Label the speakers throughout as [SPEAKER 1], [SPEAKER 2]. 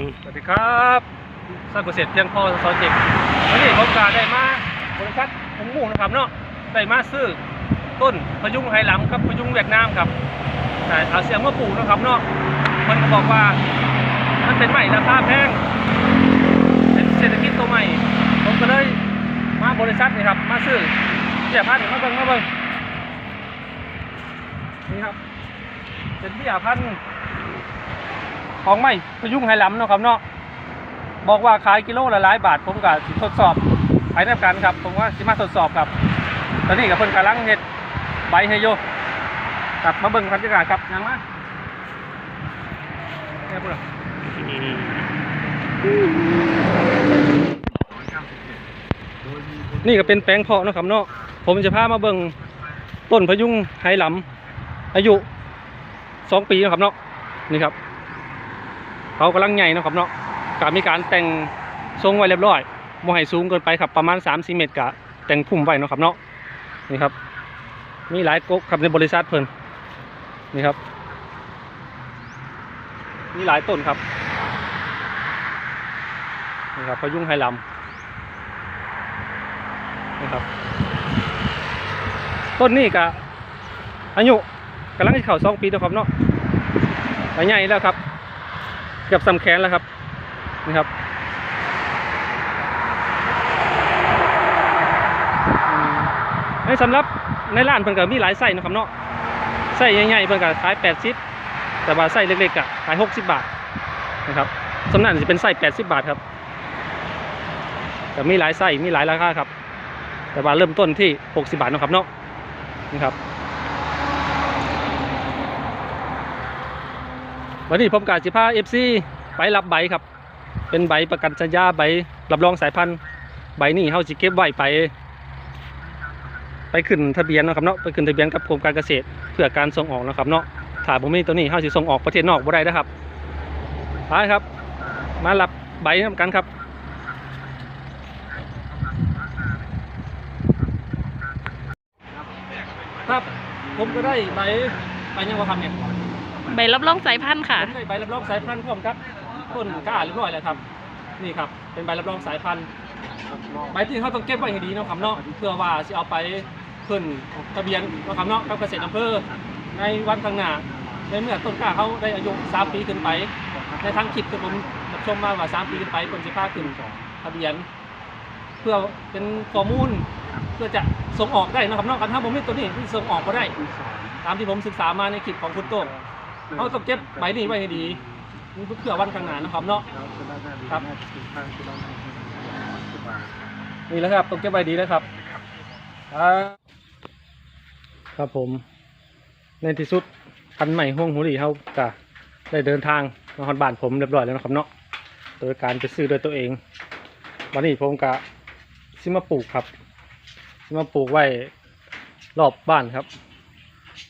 [SPEAKER 1] สวัสดีครับสร้างเกษตรเพียงพอซอยเจ็กวันนี้ผมกาได้มาบริษัทผมหมูนะครับเนาะได้มาซื้อต้นพยุงไหหลำครับพยุงเวียดนามครับแต่เอาเสียงมาปลูกนะครับเนาะมันก็บอกว่ามันเป็นใหม่ราคาแพงเป็นเศรษฐกิจตัวใหม่ ผมก็เลยมาบริษัทนี่ครับ มาซื้อเสียพันธุ์มาเบิ่งมาเบิ่งนี่ครับเป็นพี่อาพันธุ์ ของไม่พยุงไหหลำเนาะครับเนาะบอกว่าขายกิโลละหลายบาท ผมก็สิทดสอบไปนับกันครับ ผมว่าสิมาทดสอบครับ ตอนนี้กับเพิ่นกำลังเฮ็ดใบให้โยกลับมาเบิ่งบรรยากาศครับยังมาเนี่ยพุ่นน่ะนี่ก็เป็นแปลงเพาะนะครับเนาะ ผมจะพามาเบิ่งต้นพยุงไหหลำอายุสองปีนะครับเนาะ นี่ครับ เขากำลังใหญ่นะครับเนาะกมีการแต่งทรงไว้เรียบร้อยบ่ให้สูงเกินไปครับประมาณ3-4เมตรกะแต่งพุ่มไว้เนาะครับเนาะนี่ครับ มีหลายก๊กครับในบริษัทเพิ่นนี่ครับ มีหลายต้นครับนี่ครับพยุงไหหลำนี่ครับ ต้นนี้กะอายุกำลังจะเข้าสองปีแล้วครับเนาะใหญ่แล้วครับ เกือบสำแขนแล้วครับนี่ครับในสำหรับในร้านเพิ่นก็มีหลายไส้นะครับเนาะไส้ใหญ่ๆเพิ่นก็ขาย80แต่ว่าไส้เล็กๆก็ขาย 60 บาทนะครับสำนักจะเป็นไส้80 บาทครับแต่มีหลายไส้มีหลายราคาครับ แต่ว่าเริ่มต้นที่ 60 บาทนะครับเนาะนี่ครับ วันนี้ผมกาสิพาเอฟซีไปรับใบครับ เป็นใบประกันสัญญาใบรับรองสายพันธุ์ใบนี้เฮาสิเก็บไว้ไป ไปขึ้นทะเบียนนะครับเนาะไปขึ้นทะเบียนกับกรมการเกษตรเพื่อการส่งออกนะครับเนาะถ้าบ่มีตัวนี้เฮาสิส่งออกประเทศนอกบ่ได้นะครับไปครับ มารับใบนำกันครับครับผมก็ได้ใบใบยังว่าคำเนี่ย
[SPEAKER 2] ใบรับรองสายพันธุ์ค่ะ
[SPEAKER 1] ผมได้ใบรับรองสายพันธุ์พร้อมครับต้นกล้าเรียบร้อยแล้วครับ นี่ครับ เป็นใบรับรองสายพันธุ์ใบที่เขาต้องเก็บไว้ให้ดีเนาะครับเนาะเพื่อว่าจะเอาไปขึ้นทะเบียนเนาะครับเนาะกับเกษตรอำเภอในวันข้างหน้าในเมื่อต้นกล้าเขาได้อายุ3ปีขึ้นไป ในทางคลิปที่ผมรับชมมาว่า3ปีขึ้นไปคนจะพาขึ้นทะเบียน เพื่อเป็นข้อมูลเพื่อจะส่งออกได้เนาะครับเนาะกันถ้าผมไม่ตัวนี้ที่ส่งออกก็ได้ ตามที่ผมศึกษามาในคลิปของคุณโต้ง เขาต้องเก็บใบนี้ไว้ให้ดีนี่เพื่อวันข้างหน้านะครับเนาะ ครับ นี่แหล้วครับต้องเก็บไว้ดีแล้วครับอ่าครับผม ในที่สุดพันธุ์ใหม่ห้องหูหลีเขาก็ได้เดินทางมาฮอดบ้านผมเรียบร้อยแล้วนะครับเนาะโดยการไปซื้อโดวยตัวเอง วันนี้ผมก็ซิมาปลูกครับซิมาปลูกไว้รอบบ้านครับ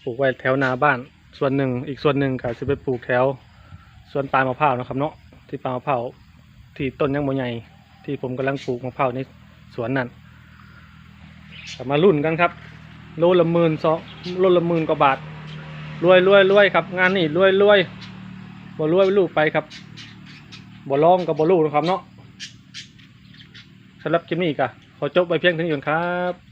[SPEAKER 1] ปลูกไว้แถวนาบ้าน ส่วนหนึ่งอีกส่วนหนึ่งก็จะไปปลูกแถวสวนปาล์มะพร้าวนะครับเนาะที่ปล์มะพร้าวที่ต้นยังบ่ใหญ่ที่ผมกำลังปลูกมะพร้าวในสวนนั่นมารุ่นกันครับโลละหมื่นสองโลละหมื่นกว่าบาทรวยรวยรวยครับ งานนี่รวยรวยบ่รวยลูกไปครับบ่ลองกับบ่ลูกนะครับเนาะสำหรับคลิปนี้ก็ขอจบไปเพียงเท่านี้ก่อนครับ